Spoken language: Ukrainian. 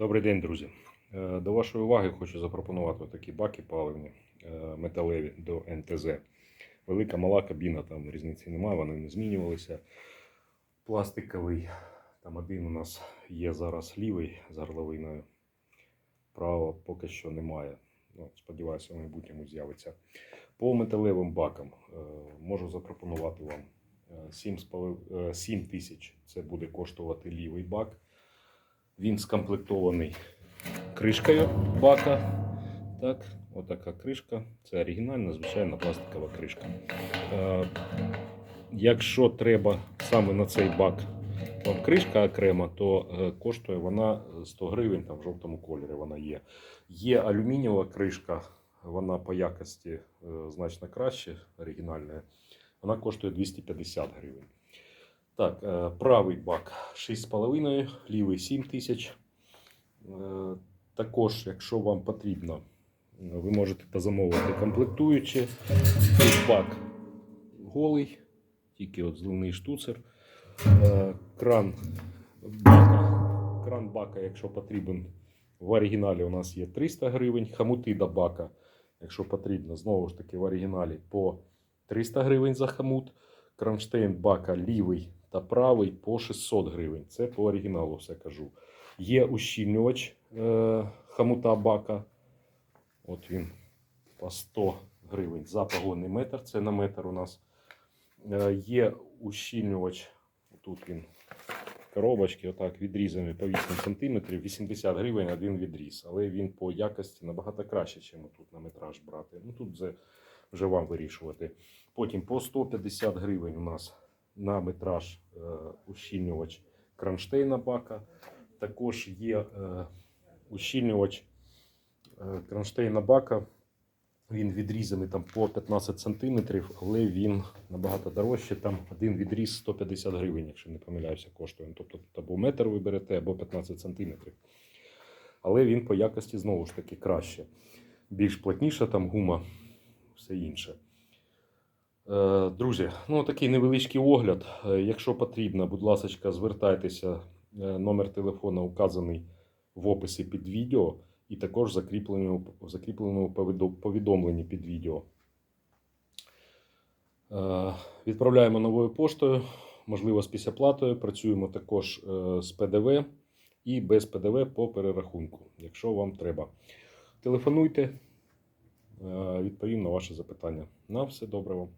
Добрий день, друзі. Е, До вашої уваги хочу запропонувати такі баки паливні е, металеві до НТЗ. Велика мала кабіна, там різниці немає, вони не змінювалися. Пластиковий, там один у нас є зараз лівий з горловиною. Право поки що немає. Ну, сподіваюся, в майбутньому з'явиться. По металевим бакам е, можу запропонувати вам е, 7, 7 тисяч. Це буде коштувати лівий бак. Він скомплектований кришкою бака. Так, отака кришка. Це оригінальна, звичайна пластикова кришка. Е, якщо треба саме на цей бак вам кришка окрема, то е, коштує вона 100 гривень, там в жовтому кольорі вона є. Є алюмінієва кришка, вона по якості е, значно краще, оригінальна. Вона коштує 250 гривень. Так, е, правий бак 6,5, лівий 7 тисяч. Е, Також, якщо вам потрібно, ви можете замовити комплектуючі. Тут бак голий, тільки от зливний штуцер. Е, Кран бака, кран бака, якщо потрібен, в оригіналі у нас є 300 гривень. Хамути до бака, якщо потрібно, знову ж таки в оригіналі по 300 гривень за хамут. Кронштейн бака лівий та правий по 600 гривень. Це по оригіналу все кажу. Є ущільнювач е, хамута бака. От він по 100 гривень за погонний метр. Це на метр у нас. Е, є ущільнювач. Тут він коробочки, отак відрізаний по 8 см, 80 гривень один відріз. Але він по якості набагато краще, ніж тут на метраж брати. Ну тут вже, вже вам вирішувати. Потім по 150 гривень у нас на метраж е, ущільнювач кронштейна бака. Також є е, ущільнювач е, кронштейна бака. Він відрізаний там по 15 см, але він набагато дорожче. Там один відріз 150 гривень, якщо не помиляюся, коштує. Ну, Тобто або метр ви або 15 см. Але він по якості знову ж таки краще. Більш плотніша там гума, все інше. Е, Друзі, ну такий невеличкий огляд. Е, Якщо потрібно, будь ласка, звертайтеся. Е, Номер телефона указаний в описі під відео і також закріпленому, закріпленому повідомленні під відео. Відправляємо новою поштою, можливо, з післяплатою. Працюємо також з ПДВ і без ПДВ по перерахунку, якщо вам треба. Телефонуйте, відповім на ваші запитання. На все добре вам.